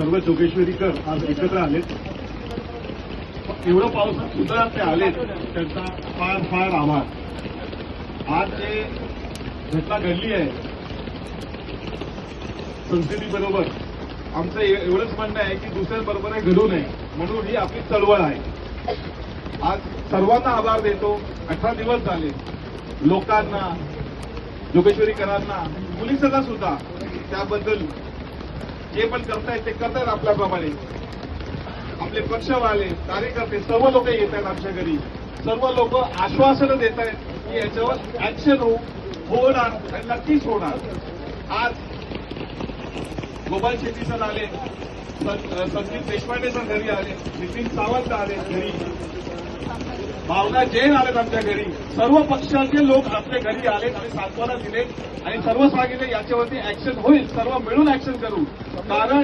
सर्व जोगेश्वरीकर आज एकत्र आलेत. एवढं पावसात सुद्धा ते आलेत त्यांचा फार फार आभार. आज जे घटना घडली आहे संसदेबरोबर आमचं एवढंच म्हणणं आहे की दुसऱ्यांबरोबर हे घडू नये म्हणून ही आपली चळवळ आहे. आज सर्वांना आभार देतो. अठरा दिवस झाले. लोकांना जोगेश्वरीकरांना पोलिसांना सुद्धा त्याबद्दल जे पण करतायत ते करतायत आपल्याप्रमाणे. आपले पक्षवाले कार्यकर्ते सर्व लोक येत आहेत आमच्या घरी. सर्व लोक आश्वासनं देत आहेत की याच्यावर ऍक्शन हो होणार आणि नक्कीच होणार. आज गोपाल शेट्टी सर आले संदीप देशपांडे सर घरी आले नितीन सावंत आले घरी. भावना जैन आलेत आमच्या घरी सर्व पक्षाचे लोक आपल्या घरी आलेत आणि सांत्वना दिले आणि सर्व सांगितले याच्यावरती ऍक्शन होईल सर्व मिळून ऍक्शन करू. कारण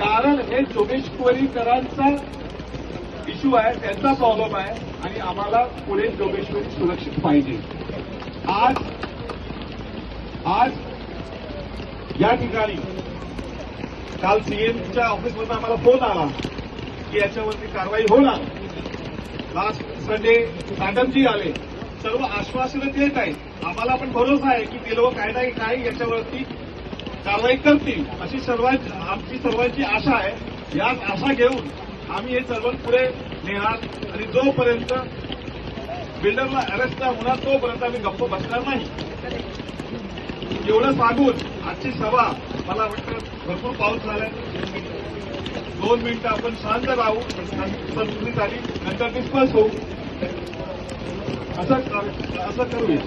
कारण हे जोगेश्वरीकरांचा इश्यू आहे त्यांचा प्रॉब्लेम आहे आणि आम्हाला पुढे जोगेश्वरी सुरक्षित पाहिजे. आज आज या ठिकाणी काल सीएमच्या ऑफिसमधून आम्हाला फोन आला की याच्यावरती कारवाई होणार. लास्ट संडे मॅडमजी आले. सर्व आश्वासनं देत आहेत. आम्हाला पण भरोसा आहे की ते लोक काय नाही काय याच्यावरती कारवाई करतील अशी सर्वांची आमची सर्वांची आशा आहे. याच आशा घेऊन आम्ही हे सर्व पुढे नेणार आणि जोपर्यंत बिल्डरला अरेस्ट नाही होणार तोपर्यंत आम्ही गप्प बसणार नाही. एवढं सांगून आजची सभा मला वाटतं भरपूर पाऊस झालाय. दोन मिनिटं आपण शांत राहू संस्कृती झाली नंतर डिस्पर्स होऊ. असं असं करूया.